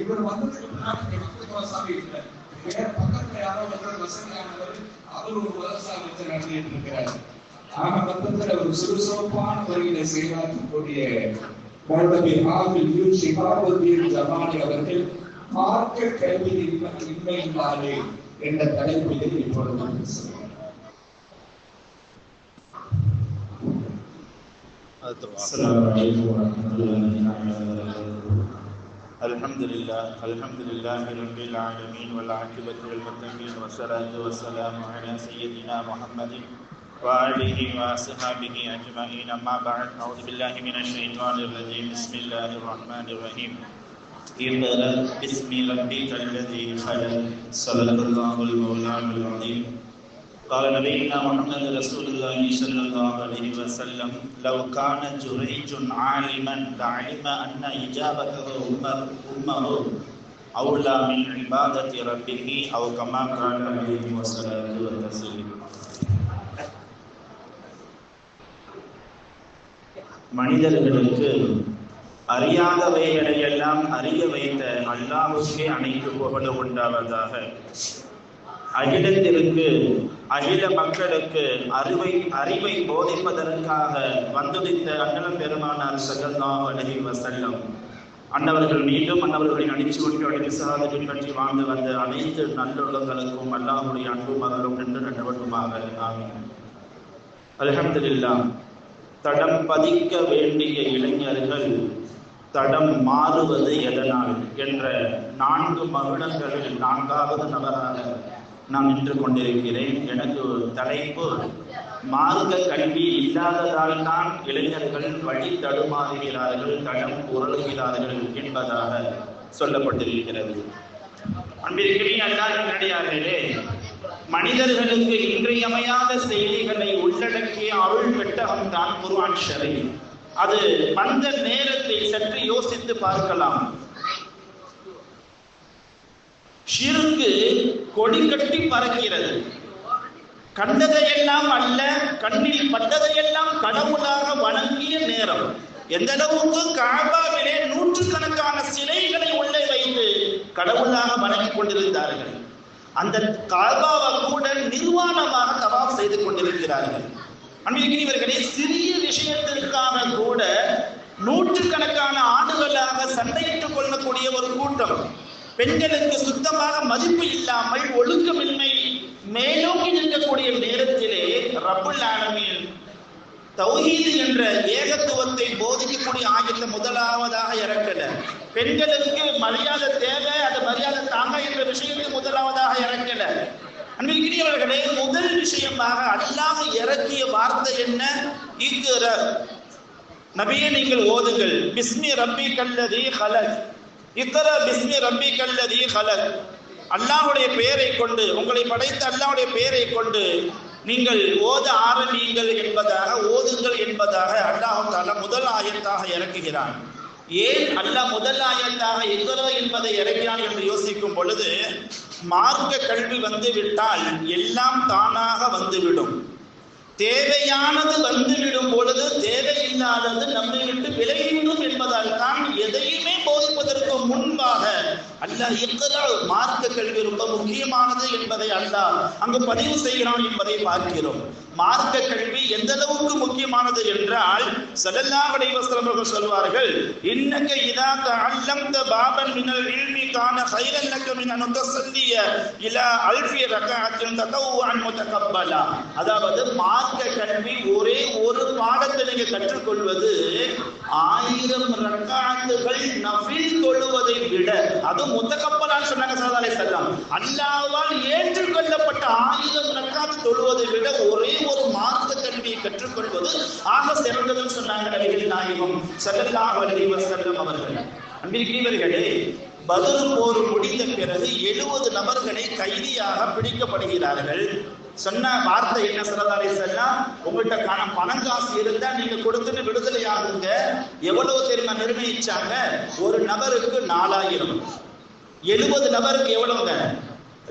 இவர் வந்ததுக்கு முன்னாடி வெங்கடேஸ்வர சாமி இல்லை வேற பக்கத்துல யாரோ ஒருத்தர் வசதியானவர் அவர் ஒரு விவசாய வச்சு நடத்திட்டு இருக்கிறார் ஆக மொத்தத்துல ஒரு சுறுசுறுப்பான முறையில செயலாற்றக்கூடிய மௌலவி ஆவில் யூ சிவாபுத்தீன் ஜமானி அவர்கள் மார்க்க கல்வி இன்மை இன்மையினாலே என்ற தலைப்பிலே இப்பொழுது பேசுகிறார் السلام عليكم ورحمة الله وبركاته الحمد لله الحمد لله رب العالمين والعاقبة للمتقين والصلاة والسلام على سيدنا محمد وآله وأصحابه أجمعين. أما بعد أعوذ بالله من الشيطان الرجيم. بسم الله الرحمن الرحيم. اقرأ باسم ربك الذي خلق صدق الله المولان العظيم. قال نبينا محمد رسول الله صلى الله عليه وسلم لو كان جريج عالما لعلم أن إجابته أمه أمه أولى من عبادة ربه أو كما قال عليه الصلاة والتسليم மனிதர்களுக்கு அறியாதவைகளை எல்லாம் அறிய வைத்த அல்லாஹுக்கே அனைத்து புகழ் உண்டாவதாக அகிலத்திற்கு அகில மக்களுக்கு அறிவை அறிவை போதிப்பதற்காக வந்துதித்த அண்ணலம் பெருமானார் சகல்லாஹ் அலஹி வசல்லம் அன்னவர்கள் மீண்டும் அன்னவர்களின் அடிச்சுவட்டு அடித்து சாத பின்பற்றி வாழ்ந்து வந்த அனைத்து நல்லுள்ளங்களுக்கும் அல்லாஹுடைய அன்பு மகளும் நின்று நடவட்டுமாக ஆமீன். அல்ஹம்துலில்லா தடம் பதிக்க வேண்டிய இளைஞர்கள் தடம் மாறுவது எதனால்? என்ற நான்கு மகுடங்களில் நான்காவது நபராக நான் நின்று கொண்டிருக்கிறேன். எனக்கு தலைப்பு மார்க்க கல்வி இல்லாததால் தான் இளைஞர்கள் வழி தடுமாறுகிறார்கள் தடம் உருளுகிறார்கள் என்பதாக சொல்லப்பட்டிருக்கிறது. அன்பிற்கிடையே அல்லாத நடிகார்களே மனிதர்களுக்கு இன்றியமையாத செய்திகளை உள்ளடக்கிய அருள் பெட்டகம் தான் குருவான் அது வந்த நேரத்தை சற்று யோசித்து பார்க்கலாம். ஷிருக்கு கொடி கட்டி பறக்கிறது. கண்டதையெல்லாம் அல்ல கண்ணில் பட்டதையெல்லாம் கடவுளாக வணங்கிய நேரம். எந்த அளவுக்கு காபாவிலே நூற்றுக்கணக்கான சிலைகளை உள்ளே வைத்து கடவுளாக வணங்கிக் கொண்டிருந்தார்கள். அந்த காபாவை கூட நிர்வாணமாக தவாப் செய்து கொண்டிருக்கிறார்கள். அன்பிற்கிறவர்களே சிறிய விஷயத்திற்காக கூட நூற்றுக்கணக்கான ஆண்டுகளாக சண்டையிட்டுக் கொள்ளக்கூடிய ஒரு கூட்டம். பெண்களுக்கு சுத்தமாக மதிப்பு இல்லாமல் ஒழுக்கமின்மை மேலோக்கி நிற்கக்கூடிய நேரத்திலே ரபுல் ஆலமீன் தௌஹீது என்ற ஏகத்துவத்தை போதிக்கக்கூடிய ஆயத்தை முதலாவதாக இறக்கல. பெண்களுக்கு மரியாதை தேவை அது மரியாதை தாங்க என்ற விஷயத்தை முதலாவதாக இறக்கல. அன்பிற்கிறியவர்களே முதல் விஷயமாக அல்லாஹ் இறக்கிய வார்த்தை என்ன? இக்குற நபியை நீங்கள் ஓதுங்கள். பிஸ்மி ரப்பி கல்லதி ஹலக். இத்தர பிஸ்மி ரம்பி கல்லதி ஹலக். அல்லாஹுடைய பெயரை கொண்டு உங்களை படைத்த அல்லாஹுடைய பெயரை கொண்டு நீங்கள் ஓத ஆரம்பியுங்கள் என்பதாக ஓதுங்கள் என்பதாக அல்லாஹு தாலா முதல் ஆயத்தாக இறக்குகிறான். ஏன் அல்லாஹ் முதல் ஆயத்தாக எங்கரோ என்பதை இறங்கினான் என்று யோசிக்கும் பொழுது மார்க்க கல்வி வந்து விட்டால் எல்லாம் தானாக வந்துவிடும் தேவையானது வந்துவிடும் பொழுது தேவையில்லாதது நம்மை விட்டு விலகிவிடும் என்பதால் தான் எதையுமே போதிப்பதற்கு முன்பாக அல்ல இக்கரா மார்க்க கல்வி ரொம்ப முக்கியமானது என்பதை அல்ல அங்கு பதிவு செய்கிறான் என்பதை பார்க்கிறோம். மார்க்க கல்வி எந்த அளவுக்கு முக்கியமானது என்றால் சடல்லா வடிவஸ்தலம் அவர்கள் சொல்வார்கள் இன்னக இதா தஅல்லம்த பாபன் மினல் இல்மி கான கைரன் லக மின் அன் தஸல்லிய இலா அல்ஃபி ரகஅத்தின் முதகப்பலா அதாவது மார்க்க கல்வி ஒரே ஒரு பாடத்தை நீங்க கற்றுக்கொள்வது ஆயிரம் ரக்காத்துகள் நஃபில் தொழுவதை விட அது முத்தகப்பலான்னு சொன்னாங்க சாதாரண செல்லாம் அல்லாவால் ஏற்றுக்கொள்ளப்பட்ட ஆயிரம் ரக்காத்து தொழுவதை விட ஒரே ஒரு மார்க்க கல்வியை கற்றுக்கொள்வது ஆக சிறந்ததுன்னு சொன்னாங்க நபிகள் நாயகம் சல்லல்லாஹு அலைஹி வஸல்லம் அவர்கள். அன்பிற்கிறியவர்களே பதில் போர் முடிந்த பிறகு எழுபது நபர்களை கைதியாக பிடிக்கப்படுகிறார்கள். சொன்ன வார்த்தை என்ன சொல்லதாலே சொன்னா உங்கள்கிட்ட காண பணம் காசு இருந்தா நீங்க கொடுத்துட்டு விடுதலை ஆகுங்க எவ்வளவு தெரியுமா நிர்ணயிச்சாங்க? ஒரு நபருக்கு நாலாயிரம். எழுபது நபருக்கு எவ்வளவுங்க?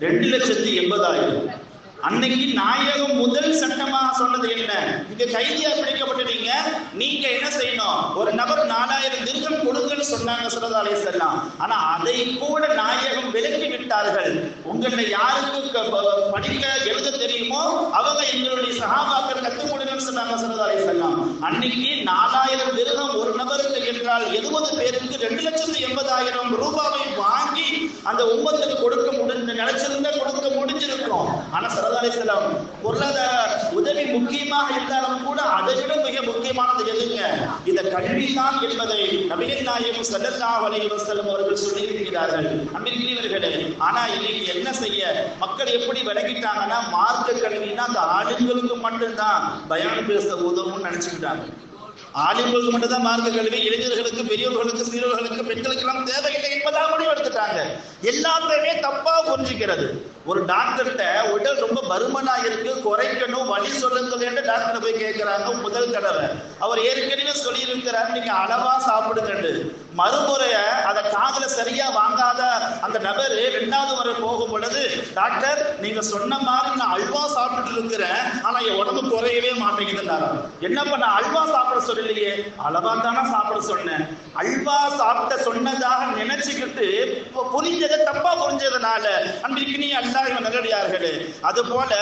ரெண்டு லட்சத்தி எண்பதாயிரம். அன்னைக்கு நாயகம் முதல் சட்டமாக சொன்னது என்ன? இங்க கைதியா பிடிக்கப்பட்டுட்டீங்க நீங்க என்ன செய்யணும்? ஒரு நபர் நாலாயிரம் திருகம் கொடுங்கன்னு சொன்னாங்க சல்லல்லாஹு செல்லாம் ஆனா அதை கூட நாயகம் விலக்கி விட்டார்கள். உங்களை யாருக்கு படிக்க எழுத தெரியுமோ அவங்க எங்களுடைய சகாபாக்கள் கற்றுக் கொடுங்கன்னு சொன்னாங்க சல்லல்லாஹு செல்லாம் அன்னைக்கு நாலாயிரம் திருகம் ஒரு நபருக்கு என்றால் எழுபது பேருக்கு ரெண்டு லட்சத்து எண்பதாயிரம் ரூபாவை வாங்கி அந்த உம்மத்துக்கு கொடுக்க முடிஞ்ச நினைச்சிருந்தா கொடுக்க முடிஞ்சிருக்கும் ஆனா சரதாரிசலம் பொருளாதார உதவி முக்கியமாக இருந்தாலும் கூட அதை விட மிக முக்கியமானது எதுங்க? இந்த கல்வி தான் என்பதை நபிகள் நாயகம் சல்லல்லா அலைஹி செல்லும் அவர்கள் சொல்லி இருக்கிறார்கள். அன்பிற்குரியவர்களே ஆனா இன்னைக்கு என்ன செய்ய? மக்கள் எப்படி விலகிட்டாங்கன்னா மார்க்க கல்வினா அந்த ஆளுங்களுக்கு மட்டும்தான் பயான் பேச உதவும்னு நினைச்சுக்கிட்டாங்க. ஆளுங்களுக்கு மட்டும்தான் மார்க்க கல்வி இளைஞர்களுக்கு பெரியவர்களுக்கு சிறியவர்களுக்கு பெண்களுக்கு எல்லாம் தேவையில்லை என்பதாக முடிவு எடுத்துட்டாங்க எல்லாத்தையுமே தப்பா புரிஞ்சுக்கிறது. ஒரு டாக்டர்கிட்ட உடல் ரொம்ப பருமனா இருக்கு குறைக்கணும் வழி சொல்லுங்கள் டாக்டர் போய் கேட்கிறாங்க முதல் தடவை. அவர் ஏற்கனவே சொல்லி இருக்கிறார் நீங்க அளவா சாப்பிடுங்கண்டு மறுமுறைய அதை காதுல சரியா வாங்காத அந்த நபர் ரெண்டாவது முறை போகும் பொழுது டாக்டர் நீங்க சொன்ன மாதிரி நான் அல்வா சாப்பிட்டு இருக்கிறேன் ஆனா என் உடம்பு குறையவே மாட்டேங்குதுன்னாரா? என்ன பண்ண அல்வா சாப்பிட சொல்லலையே. அளவா தானே சாப்பிட சொன்னேன். அல்வா சாப்பிட்ட சொன்னதாக நினைச்சுக்கிட்டு புரிஞ்சதை தப்பா புரிஞ்சதுனால அன்றைக்கு நீ அல்ல இவன் நல்லடியார்களே அது போல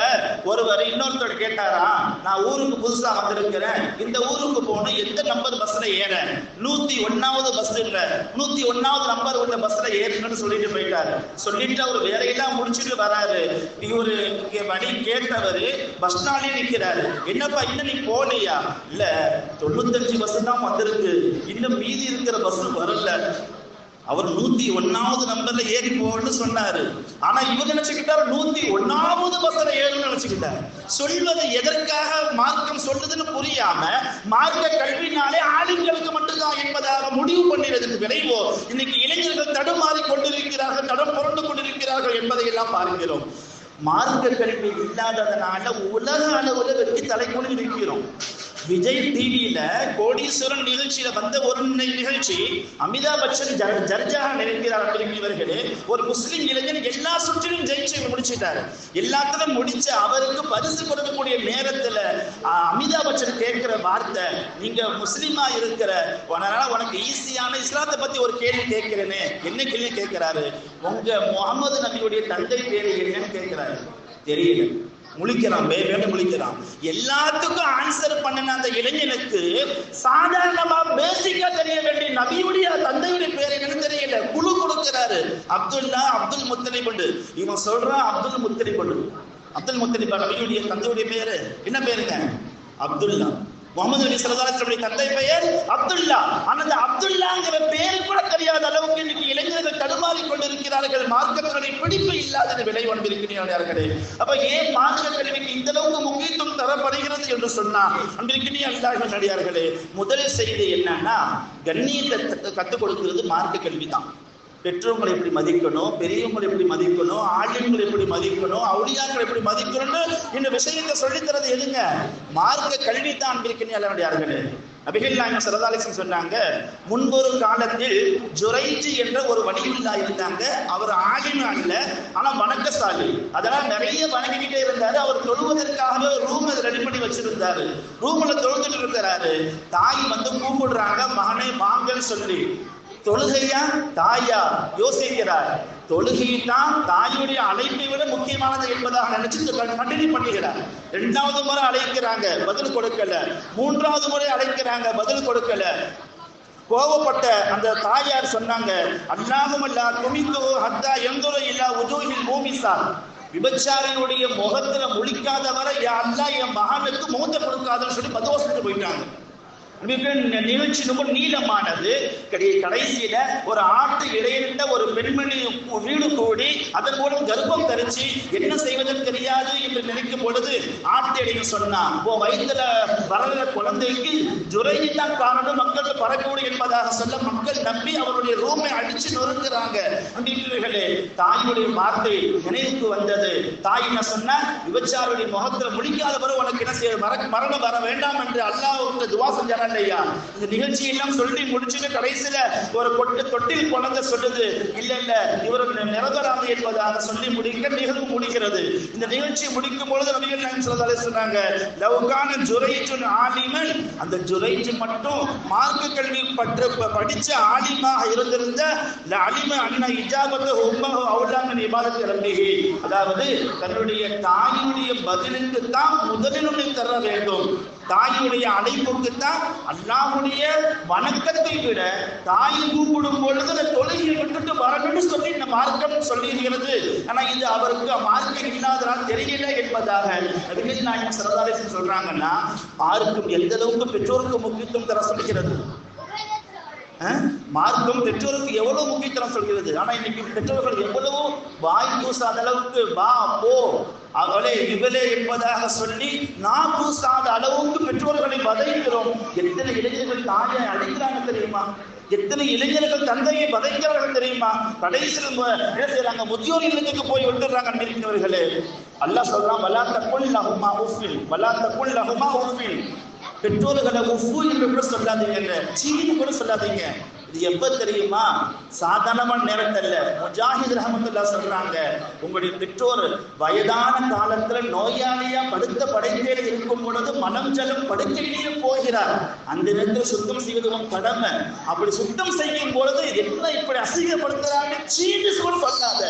ஒருவர் இன்னொருத்தர் கேட்டாரா நான் ஊருக்கு புதுசா வந்திருக்கிறேன். இந்த ஊருக்கு போகணும். எந்த நம்பர் பஸ்ல ஏற நூத்தி ஒன்னாவது பஸ் இல்ல. நூத்தி ஒன்னாவது நம்பர் உள்ள பஸ்ல ஏறுங்கன்னு சொல்லிட்டு போயிட்டாரு. சொல்லிட்டு அவர் வேலையெல்லாம் முடிச்சிட்டு வராரு. இவரு இங்க வழி கேட்டவரு பஸ் ஸ்டாண்டே நிக்கிறாரு. என்னப்பா இன்னும் நீ போகலையா? இல்ல தொண்ணூத்தஞ்சு பஸ் தான் வந்திருக்கு. இன்னும் மீதி இருக்கிற பஸ் வரல. அவர் நூத்தி ஒன்னாவது நம்பர்ல ஏறி போகணும்னு சொன்னாரு. ஆனா இவர் நினைச்சுக்கிட்டாரு நூத்தி ஒன்னாவது பஸ்ல ஏறும் நினைச்சுக்கிட்டாரு. சொல்வது எதற்காக மார்க்கம் சொல்லுதுன்னு புரியாம மார்க்க கல்வினாலே ஆளுங்களுக்கு மட்டும்தான் என்பதாக முடிவு பண்ணிடுறதுக்கு விளைவோ இன்னைக்கு இளைஞர்கள் தடுமாறி கொண்டிருக்கிறார்கள் தடம் புரண்டு கொண்டிருக்கிறார்கள் என்பதை எல்லாம் பார்க்கிறோம். மார்க்க கல்வி இல்லாததனால உலக அளவுல வெற்றி தலைக்குழி இருக்கிறோம். விஜய் டிவியில கோடீஸ்வரன் நிகழ்ச்சியில வந்த ஒரு நிகழ்ச்சி அமிதாப் பச்சன் ஜட்ஜாக நினைக்கிறார் அப்படிங்கிறவர்களே ஒரு முஸ்லிம் இளைஞன் எல்லா சுற்றிலும் ஜெயிச்சு முடிச்சிட்டாரு. எல்லாத்திலும் முடிச்ச அவருக்கு பரிசு கொடுக்கக்கூடிய நேரத்துல அமிதாப் பச்சன் கேட்கிற வார்த்தை நீங்க முஸ்லிமா இருக்கிற அதனால உனக்கு ஈஸியான இஸ்லாத்தை பத்தி ஒரு கேள்வி கேட்கிறேனே. என்ன கேள்வி கேட்கிறாரு? உங்க முகமது நபியுடைய தந்தை பேரு என்னன்னு கேட்கிறாரு. தெரியல. முழிக்கிறான் வேறு முழிக்கிறான் எல்லாத்துக்கும் ஆன்சர் பண்ணின அந்த இளைஞனுக்கு சாதாரணமா பேசிக்கா தெரிய வேண்டிய நபியுடைய தந்தையுடைய பேர் என்னன்னு தெரியல. குழு கொடுக்கிறாரு. அப்துல்லா அப்துல் முத்தலிபண்டு. இவன் சொல்றான் அப்துல் முத்தலிபண்டு. அப்துல் முத்தலிபா நபியுடைய தந்தையுடைய பேரு. என்ன பேருங்க? அப்துல்லா. முகமது நபி சல்லல்லாஹு தந்தை பெயர் அப்துல்லா. அந்த அப்துல்லாங்கிற பேரு கூட தெரியாத அளவுக்கு இன்னைக்கு இளைஞர்கள் தடுமாறி கொண்டிருக்கிறார்கள். மார்க்கத்தினுடைய பிடிப்பு இல்லாத விலை வந்திருக்கிறார்களே அப்ப ஏன் மார்க்க கல்விக்கு இந்த அளவுக்கு முக்கியத்துவம் தரப்படுகிறது என்று சொன்னா அன்பிருக்கிறீ அல்லாஹ் நடிகார்களே முதல் செய்தி என்னன்னா கண்ணியத்தை கற்றுக் கொடுக்கிறது மார்க்க கல்வி தான் பெற்றோங்களை எப்படி மதிக்கணும் பெரியவங்களை எப்படி மதிக்கணும் ஆலிம்களை எப்படி மதிக்கணும் அவுளியாக்களை எப்படி மதிக்கணும்னு இந்த விஷயத்தை சொல்லித்தரது எதுங்க? மார்க்க கல்வி தான் இருக்கிறார்களே நபிகள் நாயகம் சரதாலிசன் சொன்னாங்க முன்பொரு காலத்தில் ஜுரைஜி என்ற ஒரு வடிவில்லா இருந்தாங்க. அவர் ஆலிம் அல்ல ஆனா வணக்கசாலி. அதெல்லாம் நிறைய வணங்கிக்கிட்டே இருந்தாரு. அவர் தொழுவதற்காகவே ரூம் ரெடி பண்ணி வச்சிருந்தாரு. ரூம்ல தொழுதுட்டு இருக்கிறாரு. தாய் வந்து கூப்பிடுறாங்க மகனே வாங்கன்னு சொல்லி. தொழுகையா? தாயா? யோசிக்கிறார். தொழுகை தான் தாயுடைய அழைப்பை விட முக்கியமானது என்பதாக நினைச்சு கண்டினியூ பண்ணுகிறார். இரண்டாவது முறை அழைக்கிறாங்க பதில் கொடுக்கல. மூன்றாவது முறை அழைக்கிறாங்க பதில் கொடுக்கல. கோவப்பட்ட அந்த தாயார் சொன்னாங்க அல்லாஹும் அல்லா ஹத்தா எந்தோ இல்லா உஜூஹில் மூமிசா. விபச்சாரினுடைய முகத்துல முழிக்காத வரை யா அல்லாஹ் என் மகானுக்கு முகத்தை கொடுக்காதுன்னு சொல்லி பதோசிட்டு போயிட்டாங்க. மிக நிகழ்ச்சி ரொம்ப நீளமானது. கடைசியில ஒரு ஆட்டு இடையிட்ட ஒரு பெண்மணி வீடு கூடி அதன் மூலம் கர்ப்பம் தரிச்சு என்ன செய்வதற்கு தெரியாது என்று நினைக்கும் பொழுது ஆட்டு இடையை சொன்னா உன் வயிற்றுல வரல குழந்தைக்கு ஜுரையை தான் காரணம் மக்கள் பரக்கூடும் என்பதாக சொல்ல மக்கள் நம்பி அவருடைய ரூமை அடிச்சு நொறுக்கிறாங்க அப்படின்றீர்களே தாயுடைய வார்த்தை நினைவுக்கு வந்தது. தாய் என்ன சொன்ன விபச்சாருடைய முகத்துல முடிக்காதவரை உனக்கு என்ன செய்ய மரணம் வர வேண்டாம் என்று அல்லாஹ் துவா செஞ்சாரா இல்லையா? இந்த நிகழ்ச்சி எல்லாம் சொல்லி முடிச்சுட்டு கடைசியில ஒரு கொட்டு தொட்டில் குழந்தை சொல்லுது. இல்ல இல்ல இவர் நிரந்தராது என்பதாக சொல்லி முடிக்க நிகழ்வு முடிகிறது இந்த நிகழ்ச்சி முடிக்கும் பொழுது நபிகள் நாயகம் ஸல்லல்லாஹு சொன்னாங்க லவ்கான ஜுரைஜுன் ஆலிமன். அந்த ஜுரைஜ் மட்டும் மார்க்க கல்வி பற்று படிச்ச ஆலிமாக இருந்திருந்த அலிம அண்ணா இஜாபத்து உம்மஹு அவுலாமின் இபாதத்து ரப்பிஹி. அதாவது தன்னுடைய தாயினுடைய பதிலுக்கு தான் முதலிலுமே தர வேண்டும். தாயினுடைய அழைப்புக்குத்தான் தான் வணக்கத்தை விட தாயை கூப்பிடும் பொழுது அந்த தொழுகையை விட்டுட்டு வரணும்னு சொல்லி இந்த மார்க்கம் சொல்லியிருக்கிறது. ஆனா இது அவருக்கு மார்க்கம் இல்லாதனால் தெரியல என்பதாக விஜய் நாயகம் சரதாரசன் சொல்றாங்கன்னா மார்க்கம் எந்த அளவுக்கு பெற்றோருக்கு முக்கியத்துவம் தர சொல்கிறது? மார்க்கம் பெற்றோருக்கு எவ்வளவு முக்கியத்துவம் சொல்கிறது? ஆனா இன்னைக்கு பெற்றோர்கள் எவ்வளவு வாய் பூசாத அளவுக்கு வா போ அவளே இவளே என்பதாக சொல்லி நான் பூசாத அளவுக்கு பெற்றோர்களை வதைக்கிறோம். எத்தனை இளைஞர்கள் தாயை அழைக்கிறாங்க தெரியுமா? எத்தனை இளைஞர்கள் தந்தையை வதைக்கிறார்கள் தெரியுமா? கடைசியில் என்ன செய்யறாங்க? முதியோர் இல்லத்துக்கு போய் விட்டுறாங்க அன்பிருக்கிறவர்களே அல்லாஹ் சொல்றான் வலா தக்குல் லஹுமா உஃபில் வலா தக்குல் லஹுமா உஃபில். பெற்றோர்களை உஃபு என்று கூட சொல்லாதீங்க சீனு கூட சொல்லாதீங்க. இது எப்ப தெரியுமா? சாதாரணமான நேரத்தில் முஜாஹித் ரஹமத்துல்லா சொல்றாங்க உங்களுடைய பெற்றோர் வயதான காலத்துல நோயாளியா படுத்த படுக்கையில இருக்கும் பொழுது மனம் ஜலம் படுக்கையிலேயே போகிறார். அந்த நேரத்தில் சுத்தம் செய்வது உன் கடமை. அப்படி சுத்தம் செய்யும் பொழுது என்ன இப்படி அசிங்கப்படுத்துறாங்க? சீண்டு கூட சொல்லாத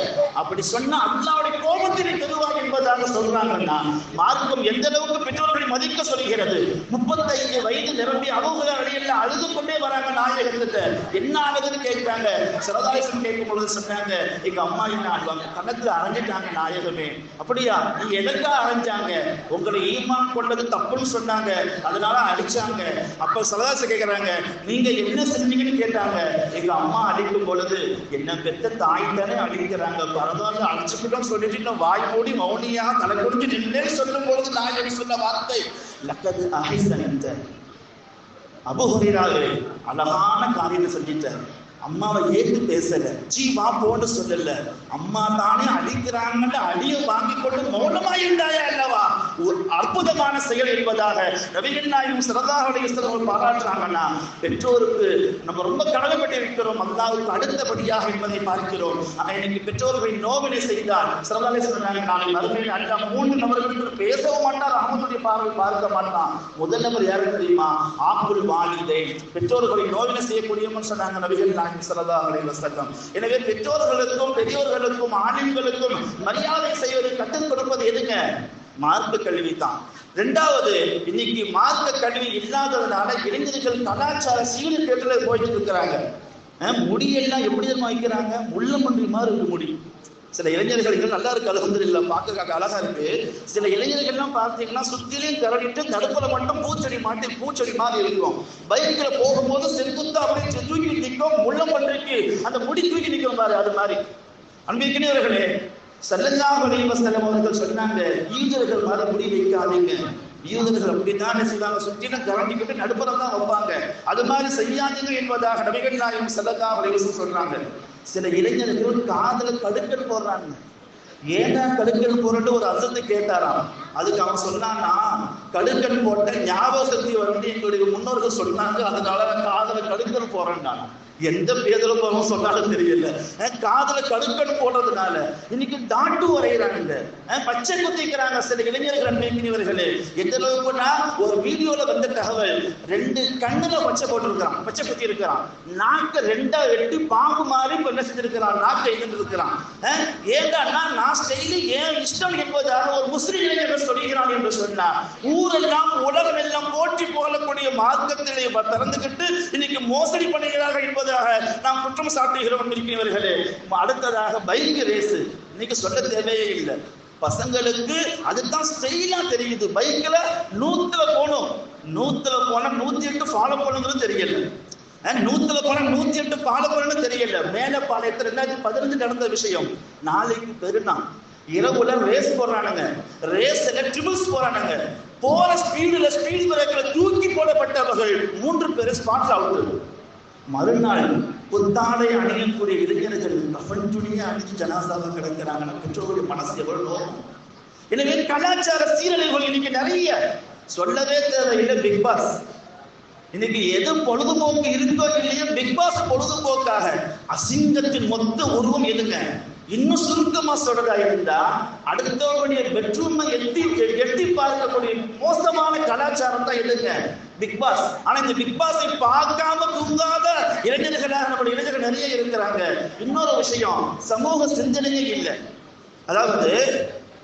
அப்படி சொன்னா அல்லாவுடைய கோபத்தினை பெறுவார் என்பதாக சொல்றாங்கன்னா மார்க்கம் எந்த அளவுக்கு பெற்றோர்களை மதிக்க சொல்கிறது? முப்பத்தைந்து வயது நிரம்பி அவங்க அழுது கொண்டே வராங்க நாயகத்திட்ட என்ன ஆகுதுன்னு கேட்கிறாங்க சிறதாயசம் கேட்கும் பொழுது சொன்னாங்க எங்க அம்மா என்ன ஆடுவாங்க கணக்கு அரைஞ்சிட்டாங்க நாயகமே அப்படியா? நீ எதற்கா அரைஞ்சாங்க? உங்களை ஈமான் கொண்டது தப்புன்னு சொன்னாங்க. அதனால அடிச்சாங்க. அப்ப சிறதாசம் கேட்கிறாங்க நீங்க என்ன செஞ்சீங்கன்னு கேட்டாங்க. எங்க அம்மா அடிக்கும் பொழுது என்ன பெத்த தாய் தானே அடிக்கிறாங்க. பரவாயில்ல அடிச்சுக்கிட்டோம் சொல்லிட்டு வாய் மூடி மௌனியா தலை குடிஞ்சு நின்னே சொல்லும் பொழுது நாயகம் சொன்ன வார்த்தை? லக்கது அஹிசனந்த அபுஹுரைராவே அழகான காரியத்தை செஞ்சிட்டார் அம்மாவை ஏற்று பேசல. ஜீ வா போன்னு சொல்லல. அம்மா தானே அடிக்கிறாங்கன்னு அடிய வாங்கி கொண்டு மௌனமா இருந்தாயா அல்லவா ஒரு அற்புதமான செயல் என்பதாக ரவிகள் நாயும் சிறதாக பாராட்டுறாங்கன்னா பெற்றோருக்கு நம்ம ரொம்ப கடமைப்பட்டிருக்கிறோம். அல்லாவுக்கு அடுத்தபடியாக என்பதை பார்க்கிறோம். இன்னைக்கு பெற்றோர்களின் நோவினை செய்தால் சிறதாக சொன்னாங்க நாளை மறுமையில் அன்றாம் மூன்று நபர்களுக்கு பேசவும் மாட்டார் அகமதுடைய பார்வை பார்க்க மாட்டான். முதல் நபர் யாரு தெரியுமா? ஆக்குள் வாலிதை. பெற்றோர்களின் நோவினை செய்யக்கூடியவன் சொன்னாங்க நபிகள் நாயும் ஸல்லல்லாஹு வசக்கம் எனவே பெற்றோர்களுக்கும் பெரியோர்களுக்கும் ஆண்களுக்கும் மரியாதை செய்வதை கற்றுக் கொடுப்பது எதுங்க? மார்க்க கல்வி தான். ரெண்டாவது இன்னைக்கு மார்க்க கல்வி இல்லாததுனால இளைஞர்கள் கலாச்சார சீர்கேட்டில் போயிட்டு இருக்கிறாங்க. முடியெல்லாம் எப்படி தெரியுமா வைக்கிறாங்க? முள்ளமன்றி மாதிரி இருக்கு முடி. சில இளைஞர்கள் நல்லா இருக்கு அலகந்து பார்க்க அழகா இருக்கு. சில இளைஞர்கள்லாம் பார்த்தீங்கன்னா சுத்திலையும் திரடிட்டு நடுப்புல மட்டும் பூச்செடி மாட்டி பூச்செடி மாதிரி இருக்கும். பைக்கில் போகும்போது செங்குத்தா அப்படியே தூக்கி நிற்கும் முள்ளம் பன்றிக்கு அந்த முடி தூக்கி நிற்கும் பாரு அது மாதிரி. அன்பிற்கினவர்களே செல்லல்லாஹு அலைஹி அவர்கள் சொன்னாங்க யூதர்கள் மாதிரி முடி வைக்காதீங்க. யூதர்கள் அப்படித்தான் செய்வாங்க சுற்றிலும் கவனிக்கிட்டு நடுப்புறம் தான் வைப்பாங்க. அது மாதிரி செய்யாதீங்க என்பதாக நபிகள் நாயகம் செல்லல்லாஹு அலைஹி சொல்றாங்க. சில இளைஞர்கள் காதல கடுக்கல் போடுறாங்க. ஏன்டா கடுக்கல் போறன்னு ஒரு அசந்து கேட்டாராம். அதுக்கு அவன் சொன்னான்னா கடுக்கல் போட்ட ஞாபக சக்தி வந்து எங்களுடைய முன்னோர்கள் சொன்னாங்க அதனால காதல கடுக்கல் போறேன்டா எந்த பேதல போறோம் சொன்னாலும் தெரியல. காதல காதுல கடுக்கன் போடுறதுனால இன்னைக்கு தாட்டு வரைகிறாங்க பச்சை குத்திக்கிறாங்க சில இளைஞர்கள் அன்பிக்கிறவர்களே எந்த அளவுக்குன்னா ஒரு வீடியோல வந்த தகவல் ரெண்டு கண்ணுல பச்சை போட்டிருக்கிறான் பச்சை குத்தி இருக்கிறான் நாக்க ரெண்டா வெட்டி பாம்பு மாதிரி இப்ப என்ன செஞ்சிருக்கிறான் நாக்க இருந்து இருக்கிறான். அஹ் ஏண்டான்னா நான் செய்து ஏன் இஷ்டம் என்பதாக ஒரு முஸ்லிம் இளைஞர்கள் சொல்கிறான் என்று சொன்னார் ஊரெல்லாம் உலகம் எல்லாம் போற்றி போகக்கூடிய மார்க்கத்திலே திறந்துகிட்டு இன்னைக்கு மோசடி பண்ணுகிறார்கள் என்பதாக நாம் குற்றம் சாட்டுகிறோம் இருக்கிறவர்களே அடுத்ததாக பைக் ரேஸு இன்னைக்கு சொல்ல தேவையே இல்லை. பசங்களுக்கு அதுதான் ஸ்டைலா தெரியுது. பைக்ல நூத்துல போகணும். நூத்துல போனா நூத்தி எட்டு ஃபாலோ பண்ணுங்கிறது தெரியல. நூத்துல போனா நூத்தி எட்டு ஃபாலோ பண்ணணும் தெரியல. மேலே பாளையத்துல ரெண்டாயிரத்தி பதினஞ்சு நடந்த விஷயம். நாளைக்கு பெருநாள். இரவுல ரேஸ் போடுறானுங்க. ரேஸ்ல ட்ரிபிள்ஸ் போறானுங்க. போற ஸ்பீடுல ஸ்பீட் பிரேக்ல தூக்கி போடப்பட்டவர்கள் மூன்று பேர் ஸ்பாட் அவுட் மறுநாள் புத்தாடை அணியக்கூடிய இளைஞர்கள் கஃன் துணியை அணிஞ்சு ஜனாசாவை கிடக்கிறாங்க. பெற்றோருடைய மனசு எவ்வளவு நோக்கம்? எனவே கலாச்சார சீரழிவுகள் இன்னைக்கு நிறைய. சொல்லவே தேவையில்லை பிக் பாஸ் இன்னைக்கு எது பொழுதுபோக்கு இருக்கோ இல்லையோ பிக் பாஸ் பொழுதுபோக்காக அசிங்கத்தின் மொத்த உருவம் எதுங்க? இன்னும் சுருக்கமா சொல்றதா இருந்தா அடுத்தவருடைய பெட்ரூமை எட்டி எட்டி பார்க்கக்கூடிய மோசமான கலாச்சாரம் தான் எதுங்க? பிக் பாஸ் ஆனா இந்த பிக் பாஸை பார்க்காம தூங்காத இளைஞர்களாக நம்முடைய இளைஞர்கள் நிறைய இருக்கிறாங்க. இன்னொரு விஷயம் சமூக சிந்தனையே இல்லை. அதாவது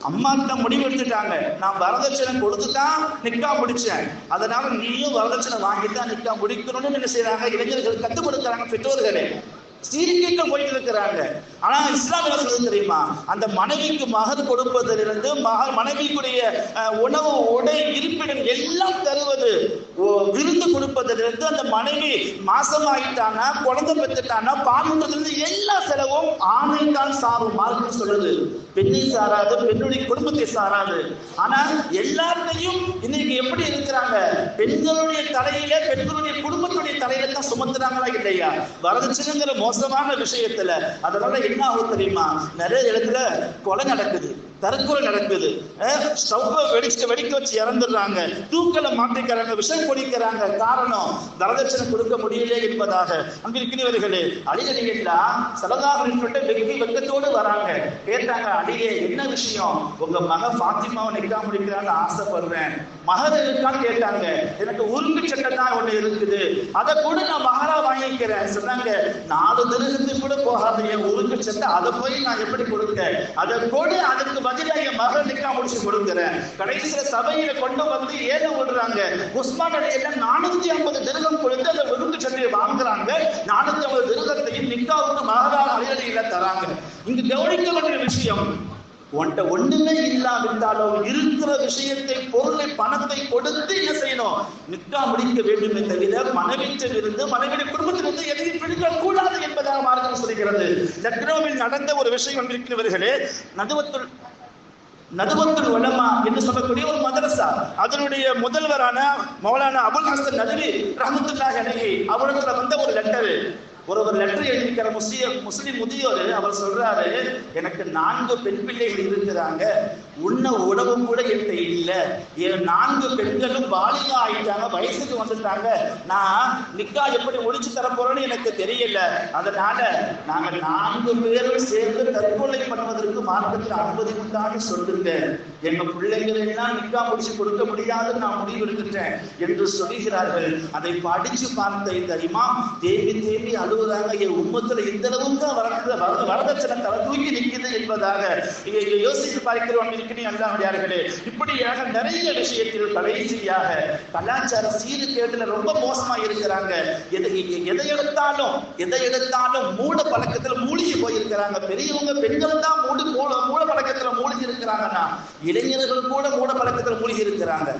அம்மா தான் முடிவு எடுத்துட்டாங்க நான் வரதட்சணை கொடுத்து தான் நிக்கா முடிச்சேன். அதனால நீயும் வரதட்சணை வாங்கி தான் நிக்கா முடிக்கணும்னு என்ன செய்யறாங்க இளைஞர்கள் கத்துக் கொடுக்குறாங்க பெற்றோர்களே. சீர்கேட்டம் போயிட்டு இருக்கிறாங்க ஆனா இஸ்லாம் என்ன சொல்லுது தெரியுமா? அந்த மனைவிக்கு மகர் கொடுப்பதிலிருந்து மக மனைவிக்குரிய உணவு உடை இருப்பிடம் எல்லாம் தருவது ஓ- விருந்து கொடுப்பதிலிருந்து அந்த மனைவி மாசமாயிட்டானா குழந்தை பெற்றுட்டானா பாடுறதுலேருந்து எல்லா செலவும் ஆணை தான் சாரும் மார்க்கம் சொல்லுது. பெண்ணை சாராது பெண்ணுடைய குடும்பத்தை சாராது. ஆனா எல்லாத்தையும் இன்னைக்கு எப்படி இருக்கிறாங்க? பெண்களுடைய தலையில பெண்களுடைய குடும்பத்துடைய தலையில தான் சுமத்துறாங்களா இல்லையா? வரதட்சணைங்கிற மோசமான விஷயத்துல. அதனால என்ன ஆகும் தெரியுமா? நிறைய இடத்துல கொலை நடக்குது. தற்கொலை நடக்குது. ஸ்டவ்வை வெடிச்சு வெடிக்க வச்சு இறந்துடுறாங்க. தூக்கல மாட்டிக்கிறாங்க விஷம் குடிக்கிறாங்க காரணம் வரதட்சணை கொடுக்க முடியல என்பதாக. அங்கிருக்கிறவர்களே அடிக்கடிகளா சலதாக வெக்கி வெக்கத்தோடு வராங்க. கேட்டாங்க அடியே என்ன விஷயம்? உங்க மக பாத்திமாவை நிக்கா முடிக்கிறான்னு ஆசைப்படுறேன். மகர் இருக்கான்னு கேட்டாங்க. எனக்கு உருங்கு சட்டை தான் ஒண்ணு இருக்குது. அதை கூட நான் மகாரா வாங்கிக்கிறேன் சொன்னாங்க நாலு திருகத்து கூட போகாது என் உருங்கு அதை போய் நான் எப்படி கொடுக்க அதை கொடு அதுக்கு பதிலா என் மகளுக்கு நிக்கா முடிச்சு கொடுக்குறேன். கடைசியில சபையில கொண்டு வந்து ஏதோ விடுறாங்க. உஸ்மான் அடையில நானூத்தி ஐம்பது திருகம் கொடுத்து அந்த உருங்கு சட்டையை வாங்குறாங்க. நானூத்தி ஐம்பது திருகத்தையும் நிக்காவுக்கு மகரா அலையடியில தராங்க. இங்கு கவனிக்க வேண்டிய விஷயம் உன்கிட்ட ஒண்ணுமே இல்லாவிட்டாலும் இருக்கிற விஷயத்தை பொருளை பணத்தை கொடுத்து என்ன செய்யணும்? நிக்கா முடிக்க வேண்டுமே தவிர மனைவிச்சல் இருந்து மனைவியுடைய குடும்பத்திலிருந்து எதையும் பிடிக்க கூடாது என்பதாக மார்க்கம் சொல்கிறது லக்னோவில் நடந்த ஒரு விஷயம் இருக்கிறவர்களே நதுவத்துள் நதுவத்துல் வளமா என்று சொல்லக்கூடிய ஒரு மதரசா. அதனுடைய முதல்வரான மௌலானா அபுல் ஹசன் நதுவி ரஹமத்துல்லாஹி அலைஹி அவரிடத்துல வந்த ஒரு லெட்டர் ஒரு ஒரு லெட்டர் எழுதிக்கிற முஸ்லீம் முஸ்லிம் முதியோர் அவர் சொல்றாரு எனக்கு நான்கு பெண் பிள்ளைகள் இருக்கிறாங்க உண்ண உணவும் கூட என்கிட்ட இல்லை. என் நான்கு பெண்களும் பாலிகா ஆயிட்டாங்க வயசுக்கு வந்துட்டாங்க. நான் நிக்கா எப்படி ஒழிச்சு தர போறேன்னு எனக்கு தெரியல. அதனால நாங்க நான்கு பேரும் சேர்ந்து தற்கொலை பண்ணுவதற்கு மார்க்கத்தில் அனுமதி உண்டாக சொல்லுங்க எங்க பிள்ளைகளை எல்லாம் நிக்கா முடிச்சு கொடுக்க முடியாதுன்னு நான் முடிவு எடுத்துட்டேன் என்று சொல்லுகிறார்கள். அதை படிச்சு பார்த்த இந்த இமாம் தேவி தேவி அழுவதாக என் உம்மத்துல இந்த அளவுக்கு வரத வரதட்சணை தலை தூக்கி நிற்குது என்பதாக. இங்க யோசித்து பார்க்கிறோம் இருக்கிறேன் அல்லாஹ்வியார்களே இப்படியாக நிறைய விஷயத்தில் கடைசியாக கலாச்சார சீர்கேடுல ரொம்ப மோசமா இருக்கிறாங்க. எதை எதை எடுத்தாலும் எதை எடுத்தாலும் மூட பழக்கத்துல மூழ்கி போயிருக்கிறாங்க. பெரியவங்க பெண்கள் தான் மூடு மூல மூட பழக்கத்துல மூழ்கி இருக்கிறாங்கன்னா இளைஞர்கள் கூட மூட பழக்கத்துல மூழ்கி இருக்கிறாங்க.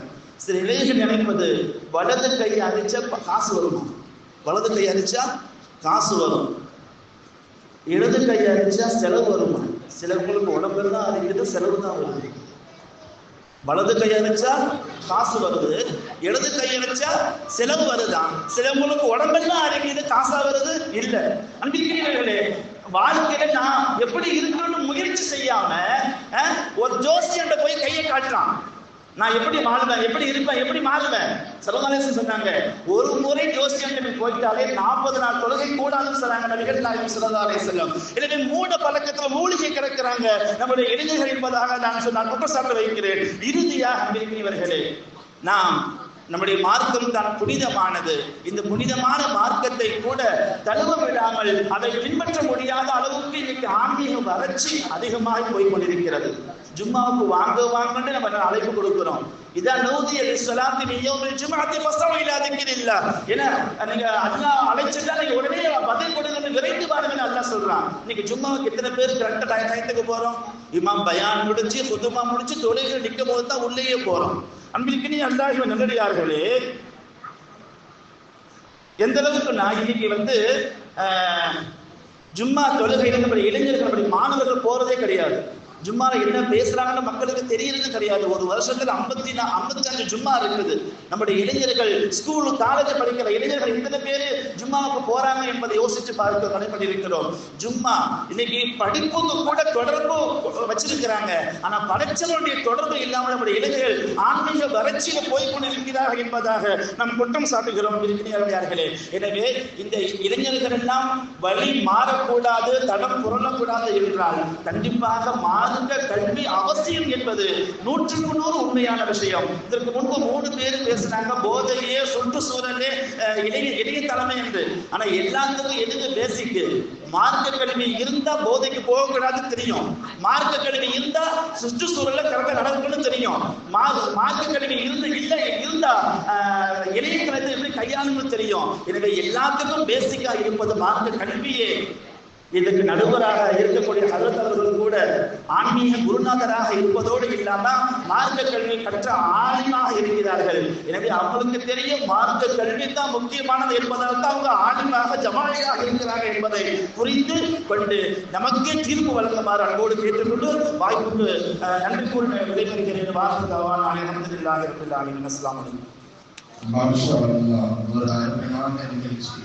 சில இளைஞர்கள் நினைப்பது வலது கை அடிச்சா காசு வருமா? வலது கை அடிச்சா காசு வரும். இடது கை அடிச்சா செலவு வருமா? சிலவங்களுக்கு உடம்பெல்லாம் அதுக்கிட்ட செலவு தான் வருது. வலது கை அடிச்சா காசு வருது. இடது கை அடிச்சா செலவு வருதான் சிலவங்களுக்கு உடம்பெல்லாம் அடிக்கிறது காசா வருது? இல்ல. அன்பிக்கிறீர்களே வாழ்க்கையில நான் எப்படி இருக்கணும்னு முயற்சி செய்யாம ஒரு ஜோசியன்ட்ட போய் கையை காட்டுறான். நான் எப்படி வாழ்வேன்? எப்படி இருப்பேன்? எப்படி மாறுவேன்? சர்வதேசம் சொன்னாங்க ஒரு முறை ஜோசியம் போயிட்டாலே நாற்பது நாள் தொழுகை கூடாதுன்னு சொன்னாங்க நபிகள் நாயகம் சிறந்தாலே செல்லும் எனவே மூட பழக்கத்துல மூலிகை கிடக்கிறாங்க. நம்முடைய இளைஞர்கள் என்பதாக நான் சொன்ன குற்றச்சாட்டு வைக்கிறேன். இறுதியாக இவர்களே நாம் நம்முடைய மார்க்கம் தான் புனிதமானது. இந்த புனிதமான மார்க்கத்தை கூட தழுவ விடாமல் அதை பின்பற்ற முடியாத அளவுக்கு இன்னைக்கு ஆன்மீக வறட்சி அதிகமாக போய் கொண்டிருக்கிறது. ஜும்மாவுக்கு வாங்க வாங்கன்னு நம்ம அழைப்பு கொடுக்கிறோம். இதான் நூதி அது சொல்லாத்தி நீயோம் ஜும்மாத்தி பசம் இல்லாதீங்க ஏன்னா நீங்க அல்லா அழைச்சிட்டா நீங்க உடனே பதில் கொடுங்கன்னு விரைந்து பாருங்கன்னு அல்லா சொல்றான். இன்னைக்கு ஜும்மாவுக்கு எத்தனை பேர் கரெக்டா டயத்துக்கு போறோம்? இமாம் பயான் முடிச்சு குதுமா முடிச்சு தொழில்கள் நிற்கும் போது தான் உள்ளேயே போறோம். அன்பிற்கினி அல்லாஹ் நல்லடியார்களே எந்த அளவுக்கு நான் இன்னைக்கு வந்து ஜும்மா தொழுகையில நம்முடைய இளைஞர்கள் நம்முடைய மாணவர்கள் போறதே கிடையாது. ஜும்மால என்ன பேசுறாங்கன்னு மக்களுக்கு தெரியறது கிடையாது. ஒரு வருஷத்துல ஐம்பத்தி ஐம்பத்தி அஞ்சு ஜும்மா இருக்குது. நம்முடைய இளைஞர்கள் ஸ்கூல் காலேஜ் படிக்கிற இளைஞர்கள் இத்தனை பேரு ஜும்மாவுக்கு போறாங்க என்பதை யோசிச்சு பார்க்க இருக்கிறோம் ஜும்மா இன்னைக்கு படிப்புக்கு கூட தொடர்பு வச்சிருக்கிறாங்க. ஆனா படைச்சவனுடைய தொடர்பு இல்லாமல் நம்முடைய இளைஞர்கள் ஆன்மீக வறட்சியில போய் கொண்டிருக்கிறார்கள் என்பதாக நாம் குற்றம் சாட்டுகிறோம் இருக்கிறார்களே எனவே இந்த இளைஞர்கள் எல்லாம் வழி மாறக்கூடாது தடம் புரளக்கூடாது என்றால் கண்டிப்பாக மாறுங்க கல்வி அவசியம் என்பது நூற்றுக்கு நூறு உண்மையான விஷயம். இதற்கு முன்பு மூணு பேர் பேசினாங்க போதையே சுற்றுச்சூழலே இளைய இளைய தலைமை என்று. ஆனா எல்லாத்துக்கும் எதுக்கு பேசிக்கு மார்க்க கல்வி இருந்தா போதைக்கு போகக்கூடாது தெரியும். மார்க்க கல்வி இருந்தா சுற்றுச்சூழல்ல கரெக்டா நடக்கணும்னு தெரியும். மா- மார்க்க கல்வி இருந்து இல்ல இருந்தா ஆஹ், இளைய கல்வி எப்படி கையாளணும்னு தெரியும். எனவே எல்லாத்துக்கும் பேசிக்கா இருப்பது மார்க்க கல்வியே இதுக்கு நடுவராக இருக்கக்கூடிய ஹலத்தவர்கள் கூட ஆன்மீக குருநாதராக இருப்பதோடு இல்லாம மார்க்க கல்வி கற்ற ஆலிமாக இருக்கிறார்கள். எனவே அவங்களுக்கு தெரியும் மார்க்க கல்வி தான் முக்கியமானது என்பதால் தான் அவங்க ஆலிமாக ஜமாலியாக இருக்கிறார்கள் என்பதை புரிந்து கொண்டு நமக்கே தீர்ப்பு வழங்குமாறு அன்போடு கேட்டுக்கொண்டு வாய்ப்புக்கு அஹ், நன்றி கூறி விடைபெறுகிறேன். வாசகவான் அலமதுல்லாஹி ரபில் ஆலமீன். ஒரு அருமையான நிகழ்ச்சி